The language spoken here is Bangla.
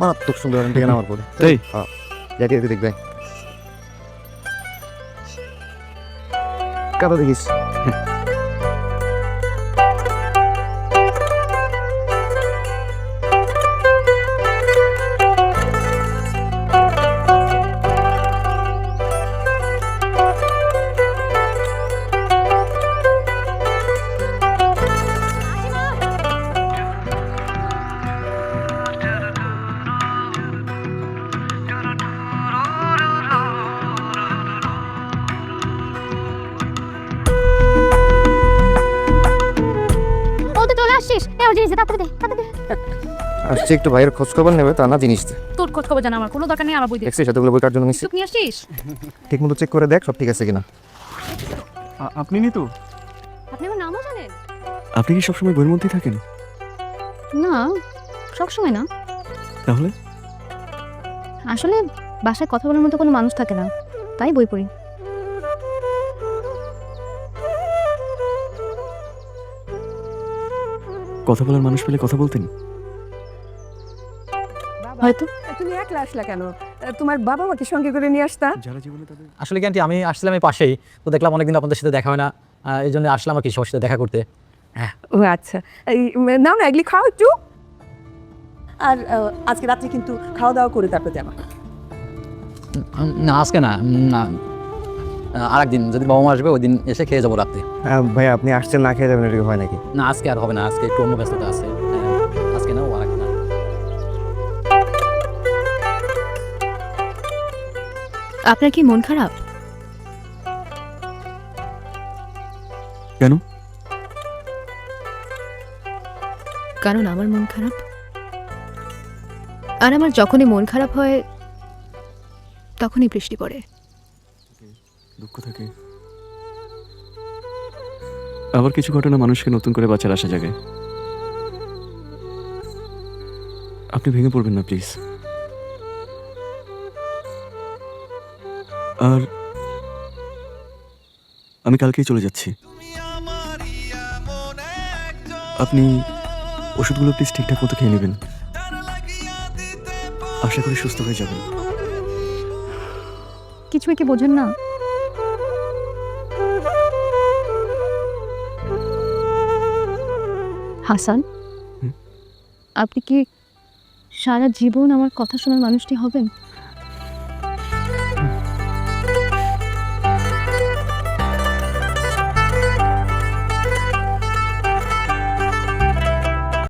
মারাত্মক সুন্দর দেখে আমার পরে। তাই হ্যাঁ যাই দিয়ে দেখবে কাদা দেখিস। আমার জিনিস দে, তাড়াতাড়ি দে তাড়াতাড়ি। আসছে একটু ভাইয়ের খোঁজ খবর নেবে তা না জিনিস দে। তোর খোঁজ খবর জানা আমার কোনো দরকার নেই আমার বই দে। দেখছিস এতগুলো বই কার জন্য চুপ নিয়ে আসছিস? ঠিক মতো চেক করে দেখ সব ঠিক আছে কিনা। আপনি নি তো আপনি আমার নামও জানেন? আপনি কি সবসময় বইয়ের মধ্যেই থাকেন? না সবসময় না। তাহলে? আসলে বাসায় কথা বলার মতো কোনো মানুষ থাকে না তাই বই পড়ি। কথা বলার মানুষ পেলে কথা বলতেন। হয়তো। তুমি একলা আসলা কেন? তোমার বাবা মাকে সঙ্গে করে নিয়ে আসতা। আসলে কি আন্টি আমি আসছিলাম এই পাশেই। তো দেখলাম অনেকদিন আপনাদের সাথে দেখা হয় না। এই জন্য আসলাম আর কি সবার সাথে দেখা করতে। ও আচ্ছা। নাও না এগুলি খাও একটু। আর আজকে রাত্রে কিন্তু খাওয়া দাওয়া করে তারপর যাবা। না আজকে না না। আর একদিন যদি বাবা মা আসবে ওই দিন এসে খেয়ে যাব রাত্রে। ভাই আপনি আসছেন না খেয়ে যাবেন এরকম হয় নাকি? না আজকে আর হবে না আজকে একটু অন্য ব্যস্ততা আছে। আজকে না ও আর একদিন আপনার কি মন খারাপ? কেন? কারণ আমার মন খারাপ। আর আমার যখনই মন খারাপ হয় তখনই বৃষ্টি পড়ে। দুঃখ থাকে। আবার কিছু ঘটনা মানুষকে নতুন করে বাঁচার আশা জাগে। আপনি ভেঙে পড়বেন না, প্লিজ। আর আমি কালকেই চলে যাচ্ছি। আপনি ওষুধগুলো প্লিজ ঠিকঠাক মতো খেয়ে নেবেন। আশা করি সুস্থ হয়ে যাবেন। কিছুই কি বোঝেন না। হাসান আপনি কি সারা জীবন আমার কথা শোনার মানুষটি হবেন?